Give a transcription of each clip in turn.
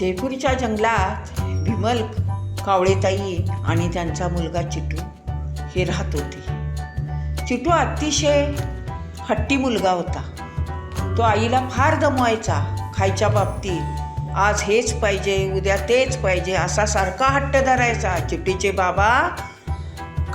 जयपूरच्या जंगलात विमल कावळेताई आणि त्यांचा मुलगा चिटू हे राहत होते. चिटू अतिशय हट्टी मुलगा होता. तो आईला फार दमवायचा. खायच्या बाबतीत आज हेच पाहिजे उद्या तेच पाहिजे असा सारखा हट्ट धरायचा. चिट्टीचे बाबा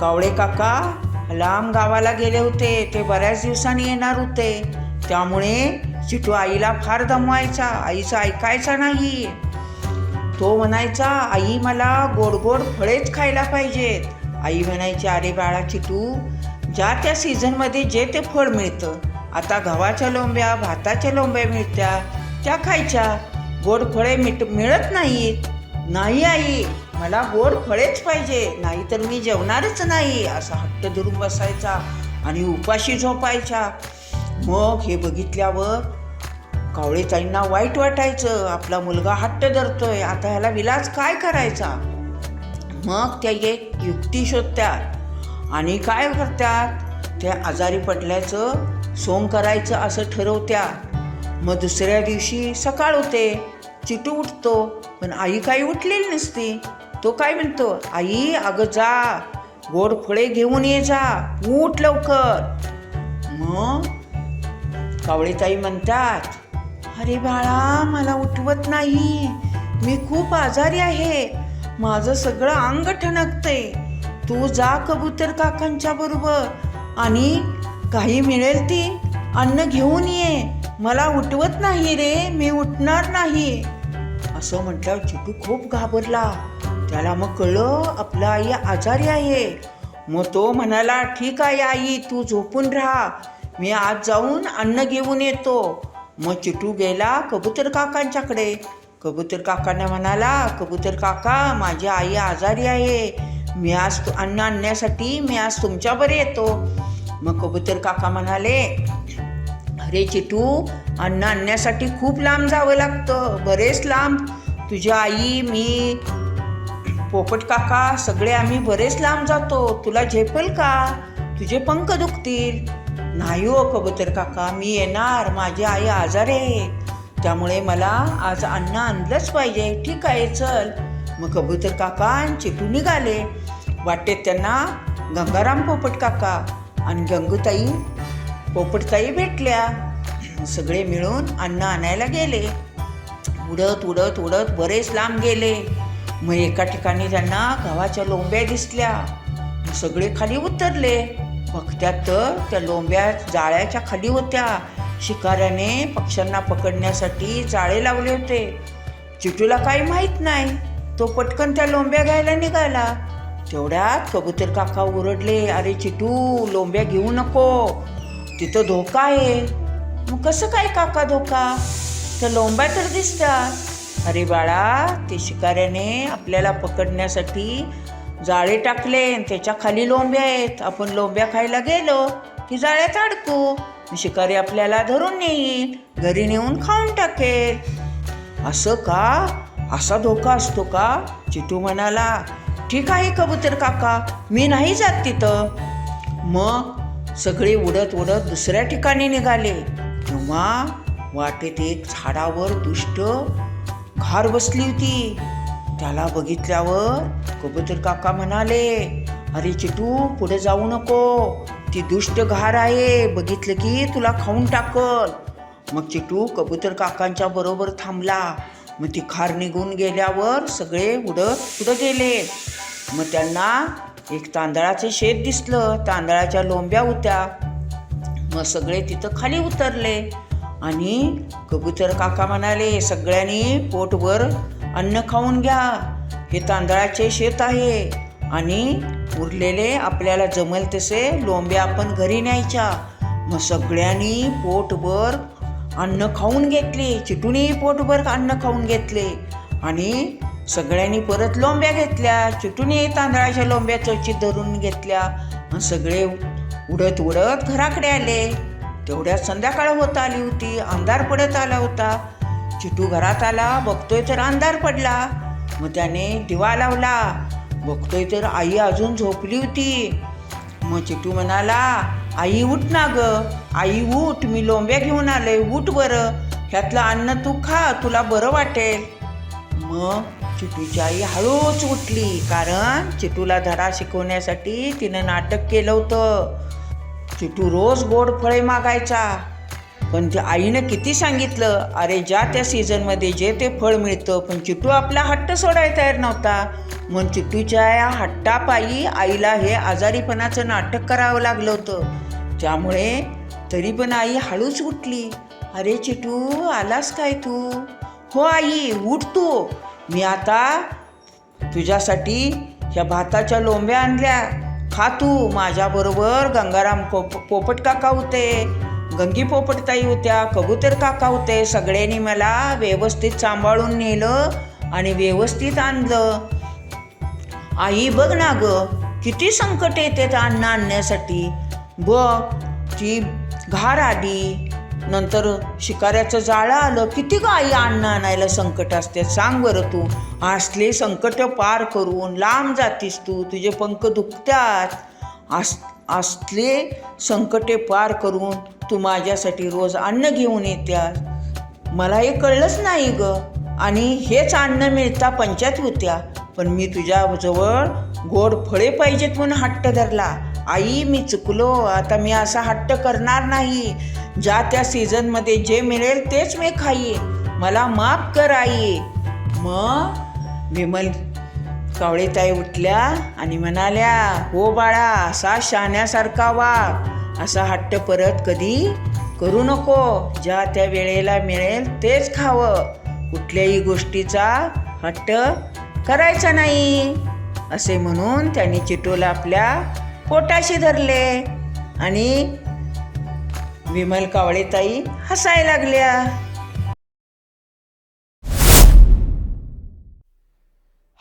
कावळे काका लांब गावाला गेले होते. ते बऱ्याच दिवसांनी येणार होते. त्यामुळे चिटू आईला फार दमवायचा. आईचं ऐकायचा नाही. तो म्हणायचा आई मला गोड गोड फळेच खायला पाहिजेत. आई म्हणायची अरे बाळा चिटू ज्या त्या सीझनमध्ये जे ते फळ मिळतं आता गव्हाच्या लोंब्या भाताच्या लोंब्या मिळत्या त्या खायच्या. गोड फळे मिट मिळत नाहीत. नाही आई मला गोड फळेच पाहिजे नाही तर मी जेवणारच नाही असा हट्ट धरून बसायचा आणि उपाशी झोपायच्या मग हे बघितल्यावर कावळेताईंना वाईट वाटायचं. आपला मुलगा हट्ट धरतोय. आता ह्याला विलाज काय करायचा? मग त्या एक युक्ती शोधतात. आणि काय करतात? त्या आजारी पडल्याचं सोंग करायचं असं ठरवत्या मग दुसऱ्या दिवशी सकाळ होते. चिटू उठतो. पण आई काही उठलेली नसती. तो काय म्हणतो? आई अगं जा. गोड फळे घेऊन ये जा. उठ लवकर. मग कावळेताई म्हणतात अरे बाळा मला उठवत नाही. मी खूप आजारी आहे. माझं सगळं अंग ठणकतंय. तू जा कबूतर काकांच्या बरोबर. आणि काही मिळेल ती अन्न घेऊन ये. मला उठवत नाही रे मी उठणार नाही. असं म्हटल्यावर चिकू खूप घाबरला. त्याला मग कळलं आपला आई आजारी आहे. मग तो म्हणाला ठीक आहे आई तू झोपून राहा. मी आज जाऊन अन्न घेऊन येतो. मग चिटू गेला कबूतर काकांच्याकडे. कबूतर काकांना म्हणाला कबूतर काका माझी आई आजारी आहे. मी आज अन्न आणण्यासाठी मी आज तुमच्यावर येतो. मग कबूतर काका म्हणाले अरे चिटू अन्न आणण्यासाठी खूप लांब जावं लागतं. बरेच लांब. तुझी आई मी पोपट काका सगळे आम्ही बरेच लांब जातो. तुला झेपेल का? तुझे पंख दुखतील. नाही हो कबूतर काका मी येणार माझी आई आजार आहे. त्यामुळे मला आज अन्न आणलंच पाहिजे. ठीक आहे चल. मग कबूतर काका आणि चिटू निघाले. वाटेत त्यांना गंगाराम पोपट काका आणि गंगूताई पोपटताई भेटल्या. सगळे मिळून अन्न आणायला गेले. उडत उडत उडत बरेच लांब गेले. मग एका ठिकाणी त्यांना गव्हाच्या लोंब्या दिसल्या. सगळे खाली उतरले. बघत्यात तर त्या लोंब्या जाळ्याच्या खाली होत्या. शिकाऱ्याने पक्ष्यांना पकडण्यासाठी जाळे लावले होते. चिटूला काही माहीत नाही. तो पटकन त्या लोंब्या घ्यायला निघाला. तेवढ्यात कबूतर काका ओरडले अरे चिटू लोंब्या घेऊ नको. तिथं धोका आहे. मग कसं काय काका धोका? तर लोंब्या तर दिसतात. अरे बाळा ते शिकाऱ्याने आपल्याला पकडण्यासाठी जाळे टाकले आणि त्याच्याखाली लोंब्या आहेत. आपण लोंब्या खायला गेलो की जाळ्यात अडकू. शिकारी आपल्याला धरून नेईल. घरी नेऊन खाऊन टाकेल. असं का? असा धोका असतो का? चिटू म्हणाला ठीक आहे कबूतर काका मी नाही जात तिथं. मग सगळे उडत उडत दुसऱ्या ठिकाणी निघाले. तेव्हा वाटेत एक झाडावर दुष्ट घार बसली होती. त्याला बघितल्यावर कबूतर काका म्हणाले अरे चिटू पुढे जाऊ नको. ती दुष्ट घार आहे. बघितलं की तुला खाऊन टाकल. मग चिटू कबूतर काकांच्या बरोबर थांबला. मग ती खार निघून गेल्यावर सगळे उडत पुढं गेले. मग त्यांना एक तांदळाचं शेत दिसलं. तांदळाच्या लोंब्या होत्या. मग सगळे तिथं खाली उतरले. आणि कबूतर काका म्हणाले सगळ्यांनी पोटभर अन्न खाऊन घ्या. हे तांदळाचे शेत आहे. आणि उरलेले आपल्याला जमेल तसे लोंब्या आपण घरी न्यायच्या. मग सगळ्यांनी पोटभर अन्न खाऊन घेतले. चिटूनही पोटभर अन्न खाऊन घेतले. आणि सगळ्यांनी परत लोंब्या घेतल्या. चिटूनही तांदळाच्या लोंब्या चवची धरून घेतल्या. मग सगळे उडत उडत घराकडे आले. तेवढ्यात संध्याकाळ होत आली होती. अंधार पडत आला होता. चिटू घरात आला बघतोय तर अंधार पडला. मग त्याने दिवा लावला. बघतोय तर आई अजून झोपली होती. मग चिटू म्हणाला आई उठ ना ग. आई उठ. मी लोंब्या घेऊन आले उठ बरं. ह्यातलं अन्न तू खा. तुला बरं वाटेल. मग चिटूची आई हळूच उठली. कारण चिटूला धडा शिकवण्यासाठी तिनं नाटक केलं होतं. चिटू रोज गोड फळे मागायचा. पण त्या आईनं किती सांगितलं अरे ज्या त्या सीझनमध्ये जे ते फळ मिळतं पण चिटू आपला हट्ट सोडायला तयार नव्हता. मग चिटूच्या या हट्टापायी आईला हे आजारीपणाचं नाटक करावं लागलं होतं. त्यामुळे तरी पण आई हळूच उठली. अरे चिटू आलास काय तू? हो आई उठ तू मी आता तुझ्यासाठी ह्या भाताच्या लोंब्या आणल्या. खा तू माझ्याबरोबर गंगाराम पोप पोपट काका होते गंगी पोपटताई होत्या कबूतर काका होते सगळ्यांनी मला व्यवस्थित सांभाळून नेलं आणि व्यवस्थित आणलं. आई बघ ना ग किती संकट येतात अन्न आणण्यासाठी. बघ ती घार आली. नंतर शिकाऱ्याचं जाळं आलं. किती ग आई अन्न आणायला संकट असते. सांग बरं तू असले संकट पार करून लांब जातीस तू. तुझे पंख दुखतात. अस असले संकटे पार करून तू माझ्यासाठी रोज अन्न घेऊन येत्यास. मला हे कळलंच नाही ग. आणि हेच अन्न मिळता पंचायत होत्या. पण मी तुझ्याजवळ गोड फळे पाहिजेत म्हणून हट्ट धरला. आई मी चुकलो. आता मी असा हट्ट करणार नाही. ज्या त्या सीझनमध्ये जे मिळेल तेच मी खाईन. मला माफ कर आई. मग विमल कावळेताई उठल्या आणि म्हणाल्या हो बाळा असा शाण्यासारखा वाघ असा हट्ट परत कधी करू नको. ज्या त्या वेळेला मिळेल तेच खावं. कुठल्याही गोष्टीचा हट्ट करायचा नाही. असे म्हणून त्यांनी चिटोला आपल्या पोटाशी धरले आणि विमल कावळेताई हसायला लागल्या.